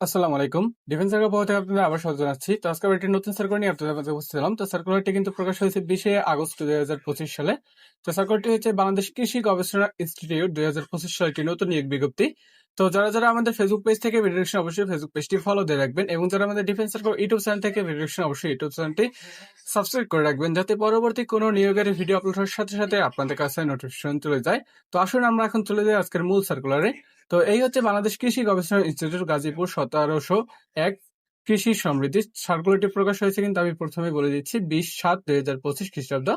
আসসালামু আলাইকুম। Defence circle পক্ষ থেকে আপনাদের আবার স্বাগত জানাচ্ছি। তো আজকে একটি নতুন সার্কুলার নিয়ে আপনাদের মাঝে উপস্থিত হলাম। তো সার্কুলারটি কিন্তু প্রকাশ হয়েছে বিশে আগস্ট দুই হাজার পঁচিশ সালে। তো সার্কুলারটি হচ্ছে বাংলাদেশ কৃষি গবেষণা ইনস্টিটিউট দুই হাজার পঁচিশ সালে একটি নতুন নিয়োগ বিজ্ঞপ্তি। তো যারা যারা আমাদের ফেসবুক পেজ থেকে ভিডিও ডিসক্রিপশন অবশ্যই ফেসবুক পেজটি ফলো দিয়ে রাখবেন এবং যারা আমাদের ডিফেন্স সার্কেল ইউটিউব চ্যানেল থেকে ভিডিও ডিসক্রিপশন অবশ্যই ইউটিউব চ্যানেলটি সাবস্ক্রাইব করে রাখবেন যাতে পরবর্তী কোনো নিয়োগের ভিডিও আপলোড হওয়ার সাথে সাথে আপনাদের কাছে নোটিফিকেশন চলে যায়। তো আসুন আমরা এখন চলে যাই আজকের মূল সার্কুলারে তো এই হচ্ছে বাংলাদেশ কৃষি গবেষণা ইনস্টিটিউট গাজীপুর সতেরোশো এক কৃষি সমৃদ্ধি। সার্কুলারটি প্রকাশ হয়েছে কিন্তু আমি প্রথমে বলে দিচ্ছি, বিশ সাত দুই হাজার পঁচিশ খ্রিস্টাব্দ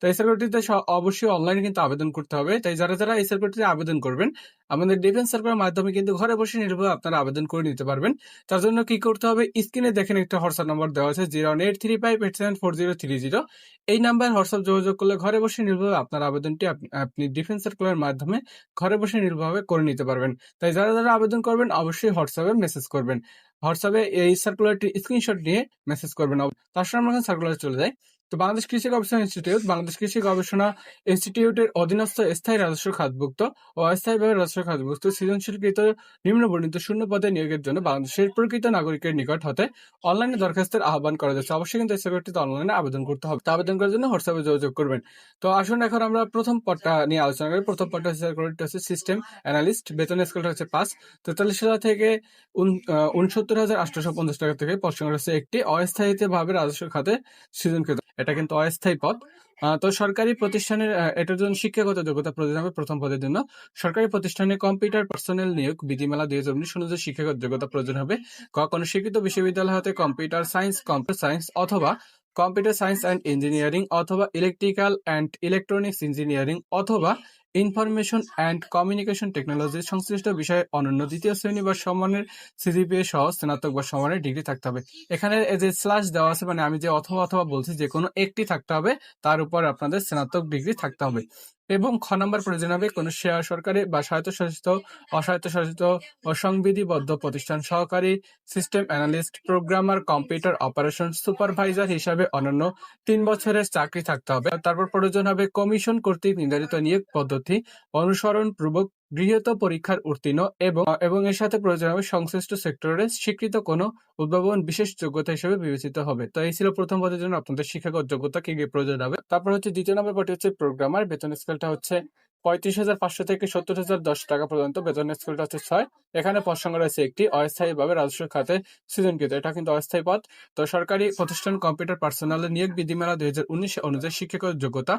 তো এই সার্কুলারটিতে অবশ্যই অনলাইনে কিন্তু আবেদন করতে হবে। তাই যারা যারা এই সার্কুলারটিতে আবেদন করবেন, আমাদের ডিফেন্স সার্কুলার মাধ্যমে কিন্তু ঘরে বসে নির্ভয়ে আপনারা আবেদন করে নিতে পারবেন। তার জন্য কি করতে হবে? স্ক্রিনে দেখেন একটা হোয়াটসঅ্যাপ নম্বর দেওয়া আছে zero eight three five eight seven four zero three zero এই নাম্বার হোয়াটসঅ্যাপ যোগাযোগ করলে ঘরে বসে নির্ভয়ে আপনার আবেদনটি আপ- আপনি ডিফেন্স সার্কুলার মাধ্যমে ঘরে বসে নির্ভরভাবে করে নিতে পারবেন। তাই যারা যারা আবেদন করবেন, অবশ্যই হোয়াটসঅ্যাপে মেসেজ করবেন। হোয়াটসঅ্যাপে এই সার্কুলারটি স্ক্রিনশট নিয়ে মেসেজ করবেন। তার সঙ্গে আমরা সার্কুলার চলে যাই। তো বাংলাদেশ কৃষি গবেষণা ইনস্টিটিউট, বাংলাদেশ কৃষি গবেষণা ইনস্টিটিউটের অধীনস্থ স্থায়ী রাজস্ব খাতভুক্ত ও অস্থায়ীভাবে রাজস্ব খাতভুক্ত সৃজনশীলকৃত নিম্নবর্ণিত শূন্য পদে নিয়োগের জন্য বাংলাদেশের প্রকৃত নাগরিকের নিকট হতে অনলাইনে দরখাস্তের আহ্বান করা যাচ্ছে। অবশ্যই কিন্তু সার্কুলারটিতে অনলাইনে আবেদন করতে হবে। তো আবেদন করার জন্য হোয়াটসঅ্যাপে যোগাযোগ করবেন। তো আসুন এখন আমরা প্রথম পদটা নিয়ে আলোচনা করি। প্রথম পদটা হচ্ছে সিস্টেম অ্যানালিস্ট বেতন স্কেলটা হচ্ছে পাঁচ। তেতাল্লিশ হাজার থেকে উন- উনসত্তর হাজার আটশোশো পঞ্চাশ টাকা থেকে সংখ্যা হচ্ছে একটি অস্থায়ীতে ভাবে রাজস্ব খাতে সৃজনকৃত। এটা কিন্তু অস্থায়ী পদ। তো সরকারি প্রতিষ্ঠানের এটার জন্য শিক্ষাগত যোগ্যতা প্রয়োজন হবে প্রথম পদের জন্য। সরকারি প্রতিষ্ঠানে কম্পিউটার পার্সোনাল নিয়োগ, বিধিমালা দুই হাজার উনিশ অনুযায়ী শিক্ষাগত যোগ্যতা প্রয়োজন হবে। কখনো কোনো স্বীকৃত বিশ্ববিদ্যালয় হতে কম্পিউটার সায়েন্স কম্পিউটার সায়েন্স অথবা কম্পিউটার সায়েন্স অ্যান্ড ইঞ্জিনিয়ারিং অথবা ইলেকট্রিক্যাল অ্যান্ড ইলেকট্রনিক্স ইঞ্জিনিয়ারিং অথবা ইনফরমেশন অ্যান্ড কমিউনিকেশন টেকনোলজি সংশ্লিষ্ট বিষয়ে অনন্য দ্বিতীয় শ্রেণি বা সম্মানের সিজিপিএ সহ স্নাতক বা সম্মানের ডিগ্রি থাকতে হবে। এখানে যে স্ল্যাশ দেওয়া আছে মানে আমি যে অথবা অথবা বলছি, যে কোনো একটি থাকতে হবে, তার উপর আপনাদের স্নাতক ডিগ্রি থাকতে হবে। এবং খ নম্বর প্রয়োজন হবে কোনো শেয়ার সরকারি বা স্বায়ত্তশাসিত, অস্বায়ত্তশাসিত অসংবিধিবদ্ধ প্রতিষ্ঠান সহকারী system analyst programmer computer operation supervisor হিসাবে অনন্য তিন বছরের চাকরি থাকতে হবে। তারপর প্রয়োজন হবে কমিশন কর্তৃক নির্ধারিত নিয়োগ পদ্ধতি অনুসরণ পূর্বক গৃহীত পরীক্ষার উত্তীর্ণ এবং এবং এর সাথে প্রয়োজন হবে সংশ্লিষ্ট সেক্টরে স্বীকৃত কোনো উদ্ভাবন বিশেষ যোগ্যতা হিসেবে বিবেচিত হবে। তো এই ছিল প্রথম পদের জন্য আপনাদের শিক্ষাগত যোগ্যতা কি কি প্রয়োজন হবে। তারপর হচ্ছে দ্বিতীয় নম্বর পদটি হচ্ছে প্রোগ্রামার বেতন স্কেলটা হচ্ছে পঁয়ত্রিশ হাজার পাঁচশো থেকে সত্তর হাজার দশ টাকা পর্যন্ত বেতন স্কেলটা হচ্ছে ছয়। এখানে পদ সংখ্যা রয়েছে একটি অস্থায়ীভাবে রাজস্ব খাতে সৃজনকৃত। এটা কিন্তু অস্থায়ী পদ। তো সরকারি প্রতিষ্ঠান কম্পিউটার পার্সোনালের নিয়োগ বিধিমালা দুই হাজার উনিশ অনুযায়ী শিক্ষাগত যোগ্যতা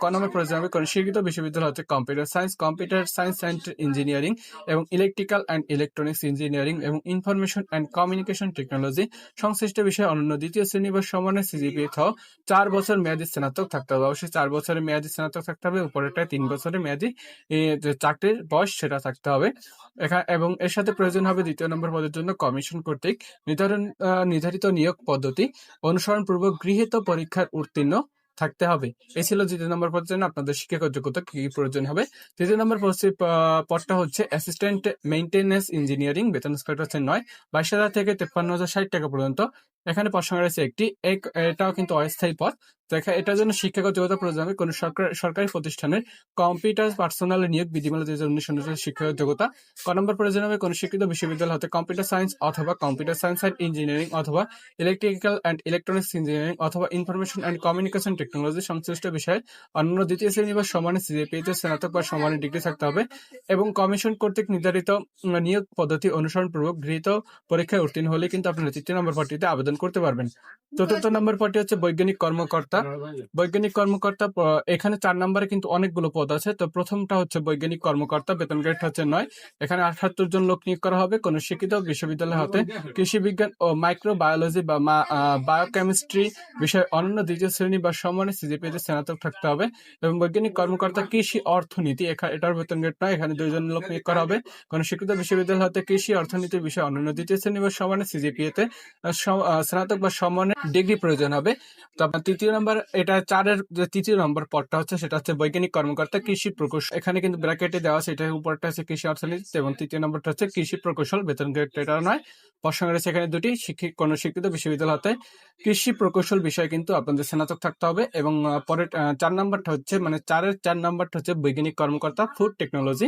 ক নম্বর প্রয়োজন স্বীকৃত বিশ্ববিদ্যালয় হচ্ছে computer science computer science and engineering এবং ইলেকট্রিক্যাল অ্যান্ড ইলেকট্রনিক্স ইঞ্জিনিয়ারিং এবং ইনফরমেশন অ্যান্ড কমিউনিকেশন টেকনোলজি। সংশ্লিষ্ট বিষয়ে অনন্য দ্বিতীয় শ্রেণি বা সমানের সিজিপিএ সহ চার বছর মেয়াদী স্নাতক থাকতে হবে। অবশ্যই চার বছরের মেয়াদী স্নাতক থাকতে হবে। উপরেরটায় তিন বছরের মেয়াদী যে চাকরির বয়স সেটা থাকতে হবে। এবং এর সাথে প্রয়োজন হবে দ্বিতীয় নম্বর পদের জন্য কমিশন কর্তৃক নির্ধারণ নির্ধারিত নিয়োগ পদ্ধতি অনুসরণ পূর্বক গৃহীত পরীক্ষার উত্তীর্ণ থাকতে হবে। এই ছিল দ্বিতীয় নম্বর পদের জন্য আপনাদের শিক্ষাগত যোগ্যতা কি প্রয়োজন হবে? তৃতীয় নম্বর পদটা হচ্ছে অ্যাসিস্ট্যান্ট মেইনটেনেন্স ইঞ্জিনিয়ারিং বেতন স্কেল হচ্ছে নয়, বাইশ হাজার থেকে তেপ্পান্ন হাজার ষাট টাকা পর্যন্ত। এখানে সংখ্যা রয়েছে একটি, এক- এটাও কিন্তু অস্থায়ী পদ এখা- এটার জন্য শিক্ষাগত যোগ্যতা প্রয়োজন হবে কোনো সরকার প্রতিষ্ঠানের কম্পিউটার পার্সোনাল নিয়োগ বিধিমালা দুই হাজার উনিশ অনুযায়ী শিক্ষাগত যোগ্যতা। ক নম্বর প্রয়োজন হবে কোনো শিক্ষিত বিশ্ববিদ্যালয় হতে কম্পিউটার সায়েন্স অথবা কম্পিউটার সায়েন্স অ্যান্ড ইঞ্জিনিয়ারিং অথবা ইলেকট্রিক্যাল অ্যান্ড ইলেকট্রনিক্স ইঞ্জিনিয়ারিং অথবা ইনফরমেশন অ্যান্ড কমিউনিকেশন টেকনোলজি সংশ্লিষ্ট বিষয়ে অন্য দ্বিতীয় শ্রেণি বা সমানের সিজিপিতে স্নাতক বা সমানের ডিগ্রি থাকতে হবে এবং কমিশন কর্তৃক নির্ধারিত নিয়োগ পদ্ধতি অনুসরণ পূর্বক গৃহীত পরীক্ষায় উত্তীর্ণ হলে কিন্তু আপনারা তৃতীয় নম্বর পদটিতে আবেদন করতে পারবেন। চতুর্থ নম্বর পদটি হচ্ছে বৈজ্ঞানিক কর্মকর্তা। বৈজ্ঞানিক। কর্মকর্তা এখানে চার নম্বরে কিন্তু অনেকগুলো পদ আছে। তো প্রথমটা হচ্ছে বৈজ্ঞানিক কর্মকর্তা বেতন গ্রেড হচ্ছে নয়। এখানে আঠাত্তর জন লোক নিয়োগ করা হবে কোন শিক্ষিত বিশ্ববিদ্যালয় হতে। কৃষি বিজ্ঞান ও মাইক্রোবায়োলজি বা বায়োকেমিস্ট্রি বিষয়ে অনন্য দ্বিতীয় শ্রেণি বা সমানের সিজিপিতে স্নাতক থাকতে হবে এবং বৈজ্ঞানিক কর্মকর্তা কৃষি অর্থনীতি এটার বেতন গ্রেড নয় এখানে দুইজন লোক নিয়োগ করা হবে। কোন শিক্ষিত বিশ্ববিদ্যালয় হতে কৃষি অর্থনীতি বিষয়ে অনন্য দ্বিতীয় শ্রেণি বা সমানের সিজিপিএতে স্নাতক বা সমানের ডিগ্রি প্রয়োজন হবে। তো আপনার তৃতীয় নম্বর, এটা চারের যে তৃতীয় নম্বর পদটা হচ্ছে, সেটা হচ্ছে বৈজ্ঞানিক কর্মকর্তা কৃষি প্রকৌশল। এখানে কিন্তু ব্র্যাকেটে দেওয়া আছে এটা উপরটা হচ্ছে কৃষি অর্থনীতি এবং তৃতীয় নম্বরটা হচ্ছে কৃষি প্রকৌশল, বেতন এটা নয়। প্রসঙ্গ রয়েছে এখানে দুটি, শিক্ষিত, কোন শিক্ষিত বিশ্ববিদ্যালয় হতে। কৃষি প্রকৌশল বিষয়ে কিন্তু আপনাদের স্নাতক থাকতে হবে এবং পরের চার নম্বরটা হচ্ছে মানে চারের চার নম্বরটা হচ্ছে বৈজ্ঞানিক কর্মকর্তা, ফুড টেকনোলজি।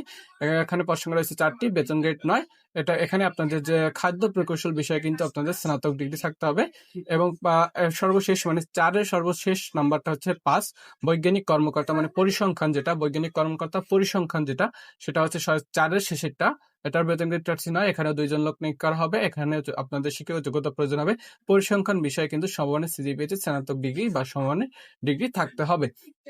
এখানে প্রসঙ্গ রয়েছে চারটি, বেতন গ্রেড নয়। এটা, এখানে আপনাদের যে খাদ্য প্রকৌশল বিষয়ে কিন্তু আপনাদের স্নাতক ডিগ্রি থাকতে হবে। এবং সর্বশেষ মানে চারের সর্বশেষ নাম্বারটা হচ্ছে পাঁচ। বৈজ্ঞানিক কর্মকর্তা মানে পরিসংখ্যান যেটা, বৈজ্ঞানিক কর্মকর্তা পরিসংখ্যান যেটা, সেটা হচ্ছে চারের শেষেরটা। এটার বেতন গ্রেড চারটি নয় এখানে দুইজন লোক নিয়োগ হবে, এখানে আপনাদের শিক্ষক যোগ্যতা প্রয়োজন হবে, পরিসংখ্যান বিষয়ে কিন্তু সমানের সিজিপিএতে স্নাতক ডিগ্রি বা সমানের ডিগ্রি থাকতে হবে।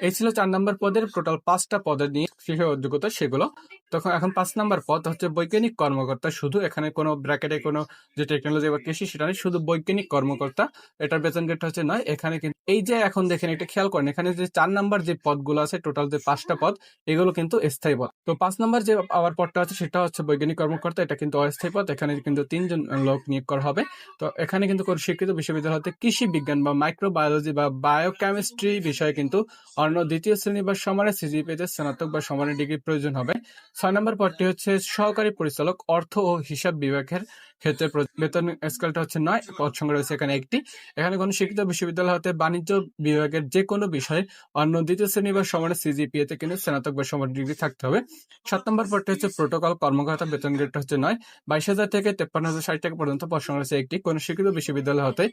এই ছিল চার নম্বর পদের টোটাল পাঁচটা পদের নিয়ে শিক্ষক যোগ্যতা সেগুলো। তখন এখন পাঁচ নাম্বার পদ হচ্ছে বৈজ্ঞানিক কর্মকর্তা, শুধু এখানে কোনো ব্র্যাকেটে কোনো যে টেকনোলজি বা কৃষি সেটা নেই, শুধু বৈজ্ঞানিক কর্মকর্তা, এটার বেতন গ্রেড হচ্ছে নয়, এখানে কিন্তু এই যে এখন দেখেন এটা খেয়াল করেন, এখানে যে চার নাম্বার যে পদগুলো আছে টোটাল যে পাঁচটা পদ, এগুলো কিন্তু স্থায়ী পদ। তো পাঁচ নাম্বার যে আবার পদটা আছে, সেটা হচ্ছে বৈজ্ঞানিক কর্মকর্তা, এটা কিন্তু অস্থায়ী পদ, এখানে কিন্তু তিনজন লোক নিয়োগ করা হবে। তো এখানে কিন্তু কোনো শিক্ষিত বিশ্ববিদ্যালয় হতে কৃষি বিজ্ঞান বা মাইক্রোবায়োলজি বা বায়োকেমিস্ট্রি বিষয়ে কিন্তু অন্য দ্বিতীয় শ্রেণি বা সমানের সিজিপিতে স্নাতক বা সমানের ডিগ্রি প্রয়োজন হবে। ছয় নম্বর পদটি হচ্ছে সহকারী পরিচালক, অর্থ ও হিসাব বিভাগের ক্ষেত্রে বেতন স্কেলটা হচ্ছে নয়, পদ সংখ্যা রয়েছে এখানে একটি। এখানে কোনো শিক্ষিত বিশ্ববিদ্যালয় হতে বাণিজ্য বিভাগের যে কোনো বিষয়ে অন্য দ্বিতীয় শ্রেণি বা সমানের সিজিপিএ তে কিন্তু স্নাতক বা সমান ডিগ্রি থাকতে হবে। সাত নম্বর পদটি হচ্ছে প্রোটোকল কর্মকর্তা বেতন গ্রেডটা হচ্ছে নয় বাইশ হাজার থেকে তেপ্পান্ন হাজার ষাট টাকা পর্যন্ত সংখ্যা রয়েছে একটি কোনো শিক্ষিত বিশ্ববিদ্যালয় হতে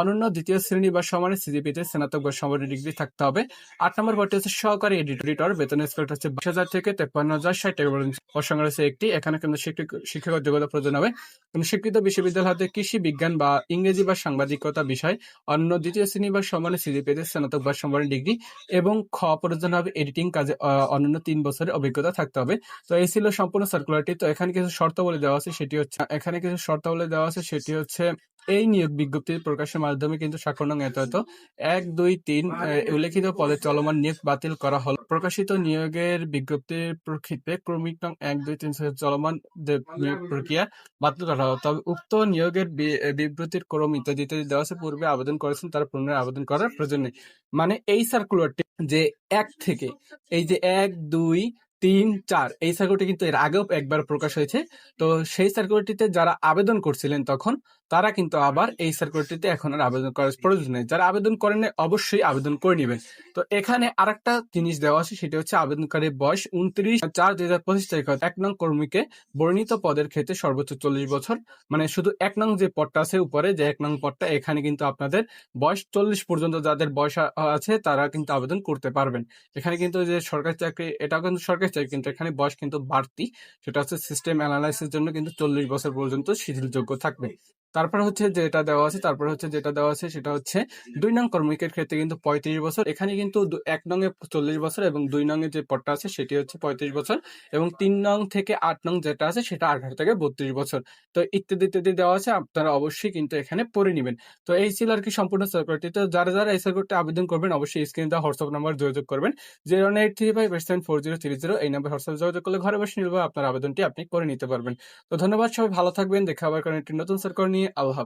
অনন্য দ্বিতীয় শ্রেণি বা সমানের সিজিপিতে স্নাতক বা সমানের ডিগ্রি থাকতে হবে। আট নম্বর পদটি হচ্ছে সহকারী এডিটর বেতন স্কেলটা হচ্ছে বাইশ হাজার থেকে তেপ্পান্ন হাজার ষাট টাকা পর্যন্ত। সংখ্যা রয়েছে একটি এখানে কিন্তু শিক্ষক শিক্ষক যোগ্যতা প্রয়োজন হবে। কোনো শিক্ষিত বিশ্ববিদ্যালয় হতে কৃষি বিজ্ঞান বা ইংরেজি বা সাংবাদিকতা বিষয় অন্য দ্বিতীয় শ্রেণি বা সমানের সিজিপিতে স্নাতক বা সমানের ডিগ্রি এবং খ প্রয়োজন হবে এডিটিং কাজে আহ, অন্যান্য তিন বছরের অভিজ্ঞতা থাকতে হবে। তো এই ছিল সম্পূর্ণ সার্কুলারটি তো এখানে কিছু শর্তাবলী দেওয়া আছে, সেটি হচ্ছে, এখানে কিছু শর্তাবলী দেওয়া আছে, সেটি হচ্ছে, এই নিয়োগ বিজ্ঞপ্তি প্রকাশের মাধ্যমে কিন্তু স্বাক্ষর নং এত এত এক, দুই, তিন উল্লেখিত পদে চলমান নিয়োগ বাতিল করা হল। প্রকাশিত নিয়োগের বিজ্ঞপ্তির প্রক্ষেপে ক্রমিক নং এক, দুই, তিন চলমান নিয়োগ প্রক্রিয়া বাতিল করা হল। তবে উক্ত নিয়োগের বিবৃতির ক্রম ইত্যাদি ইত্যাদি দেওয়া আছে। পূর্বে আবেদন করেছেন, তারা পুনরায় আবেদন করার প্রয়োজন নেই। মানে এই সার্কুলারটি যে এক থেকে, এই যে এক, দুই তিন, চার, এই সার্কুলারটি কিন্তু এর আগেও একবার প্রকাশ হয়েছে। তো সেই সার্কুলারটিতে যারা আবেদন করছিলেন তখন তারা কিন্তু আবার এই সার্কুলারটিতে এখন আর আবেদন করার প্রয়োজন নেই। যারা আবেদন করেন অবশ্যই আবেদন করে নেবেন। তো এখানে আরেকটা জিনিস দেওয়া আছে, সেটা হচ্ছে আবেদনকারীর বয়স উনত্রিশ চার দুই হাজার পঁচিশ তারিখ এক নং কর্মীকে বর্ণিত পদের ক্ষেত্রে সর্বোচ্চ চল্লিশ বছর মানে শুধু এক নং যে পদটা আছে উপরে, যে এক নং পদটা, এখানে কিন্তু আপনাদের বয়স চল্লিশ পর্যন্ত যাদের বয়স আছে, তারা কিন্তু আবেদন করতে পারবেন। এখানে কিন্তু যে সরকারি চাকরি, এটাও কিন্তু সরকারি চাকরি, কিন্তু এখানে বয়স কিন্তু বাড়তি। সেটা হচ্ছে সিস্টেম অ্যানালাইসিস জন্য কিন্তু চল্লিশ বছর পর্যন্ত শিথিলযোগ্য থাকবে। তারপর হচ্ছে যেটা দেওয়া আছে, তারপর হচ্ছে যেটা দেওয়া আছে সেটা হচ্ছে দুই নং কর্মিকের ক্ষেত্রে কিন্তু পঁয়ত্রিশ বছর। এখানে কিন্তু এক নং এ চল্লিশ বছর এবং দুই নং এর যে পদটা আছে সেটি হচ্ছে পঁয়ত্রিশ বছর এবং তিন নং থেকে আট নং যেটা আছে সেটা আঠারো থেকে বত্রিশ বছর। তো ইত্যাদি ইত্যাদি দেওয়া আছে, আপনারা অবশ্যই কিন্তু এখানে পড়ে নেবেন। তো এই ছিল আর কি সম্পূর্ণ সার্কুলারটি তো যারা যারা এই সার্কুলারটি আবেদন করবেন, অবশ্যই স্ক্রিনে দেওয়া হোয়াটসঅ্যাপ নাম্বার যোগাযোগ করবেন। Zero eight three five seven four zero three zero এই নাম্বার হোয়াটসঅ্যাপ যোগাযোগ করলে ঘরে বসে নির্ভর আপনার আবেদনটি আপনি করে নিতে পারবেন। তো ধন্যবাদ, সবাই ভালো থাকবেন। দেখা আবার কারণ একটি নতুন সার্কুলার নিয়ে। আল্লাহ।